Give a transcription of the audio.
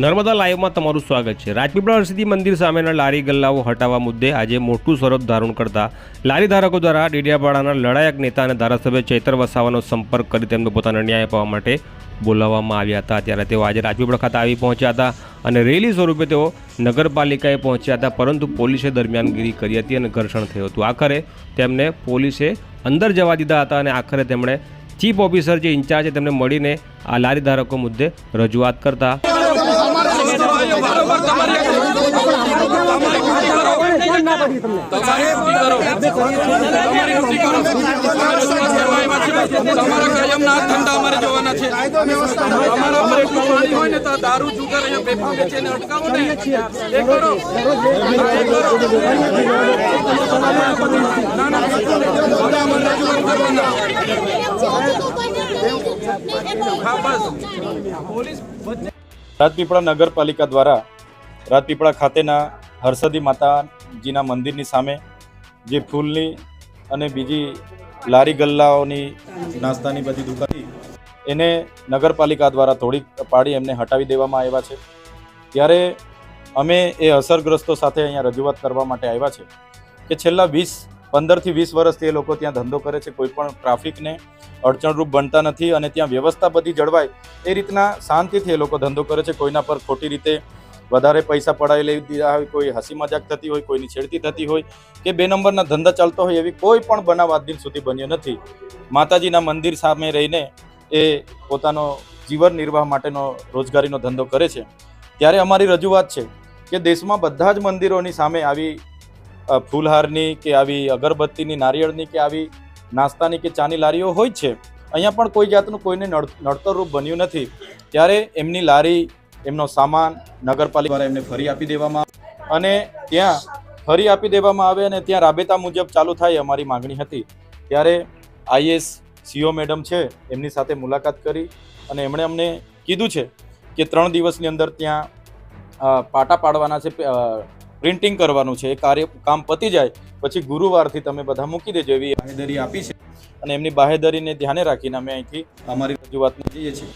નર્મદા લાઈવમાં તમારું સ્વાગત છે. રાજપીપળા હરસિદ્ધિ મંદિર સામેના લારી ગલ્લાઓ હટાવવા મુદ્દે આજે મોટું સ્વરૂપ ધારણ કરતા લારી ધારકો દ્વારા ડેડિયાપાડાના લડાયક નેતા અને ધારાસભ્ય ચૈતર વસાવાનો સંપર્ક કરી તેમને પોતાનો ન્યાય અપાવવા માટે બોલાવવામાં આવ્યા હતા. ત્યારે તેઓ આજે રાજપીપળા ખાતે આવી પહોંચ્યા હતા અને રેલી સ્વરૂપે તેઓ નગરપાલિકાએ પહોંચ્યા હતા, પરંતુ પોલીસે દરમિયાનગીરી કરી હતી અને ઘર્ષણ થયું હતું. આખરે તેમને પોલીસે અંદર જવા દીધા હતા અને આખરે તેમણે ચીફ ઓફિસર જે ઇન્ચાર્જ છે તેમને મળીને આ લારી ધારકો મુદ્દે રજૂઆત કરતા તમારા કાયમના હાથ ઠંડા અમારે જોવાના છે અમારા અમારે એટલું પાણી હોય ને તો દારૂ જુગાર અહીંયા બેફામ વેચીને અટકાવો ને એ કરો. હા, એ કરો. ના ના બધા અમારે રજૂઆત કરવાના હા બસ પોલીસ રાજપીપળા નગરપાલિકા દ્વારા રાજપીપળા ખાતેના હર્ષદી માતાજીના મંદિરની સામે જે ફૂલની અને બીજી લારી ગલ્લાઓની નાસ્તાની બધી દુકાન એને નગરપાલિકા દ્વારા તોડી પાડી એમને હટાવી દેવામાં આવ્યા છે. ત્યારે અમે એ અસરગ્રસ્તો સાથે અહીંયા રજૂઆત કરવા માટે આવ્યા છે કે છેલ્લા વીસ પંદરથી વીસ વર્ષથી એ લોકો ત્યાં ધંધો કરે છે, કોઈ પણ ટ્રાફિકને અડચણરૂપ બનતા નથી અને ત્યાં વ્યવસ્થા બધી જળવાય એ રીતના શાંતિથી એ લોકો ધંધો કરે છે. કોઈના પર ખોટી રીતે વધારે પૈસા પડાવી લઈ દીધા હોય, કોઈ હસી મજાક થતી હોય, કોઈની છેડતી થતી હોય કે બે નંબરના ધંધા ચાલતો હોય એવી કોઈ પણ બનાવ આજ દિન સુધી બન્યો નથી. માતાજીના મંદિર સામે રહીને એ પોતાનો જીવન નિર્વાહ માટેનો રોજગારીનો ધંધો કરે છે. ત્યારે અમારી રજૂઆત છે કે દેશમાં બધા જ મંદિરોની સામે આવી ફૂલહારની કે આવી અગરબત્તીની, નારિયેળની કે આવી નાસ્તાની કે ચાની લારીઓ હોય છે, અહીંયા પણ કોઈ જાતનું કોઈને નડ- નડતરરૂપ બન્યું નથી. ત્યારે એમની લારી, એમનો સામાન નગરપાલિકા દ્વારા એમને ફરી આપી દેવામાં અને ત્યાં ફરી આપી દેવામાં આવે અને ત્યાં રાબેતા મુજબ ચાલુ થાય અમારી માગણી હતી. ત્યારે આઈએસ સીઓ મેડમ છે, એમની સાથે મુલાકાત કરી અને એમણે અમને કીધું છે કે ત્રણ દિવસની અંદર ત્યાં પાટા પાડવાના છે પ્રિન્ટિંગ કરવાનું છે, એ કાર્ય કામ પતી જાય, પછી ગુરુવારથી તમે બધા મૂકી દેજો એવી બાહેદરી આપી છે. અને એમની બાહેધરીને ધ્યાને રાખીને અમે અહીંથી અમારી રજૂઆતમાં જઈએ છીએ.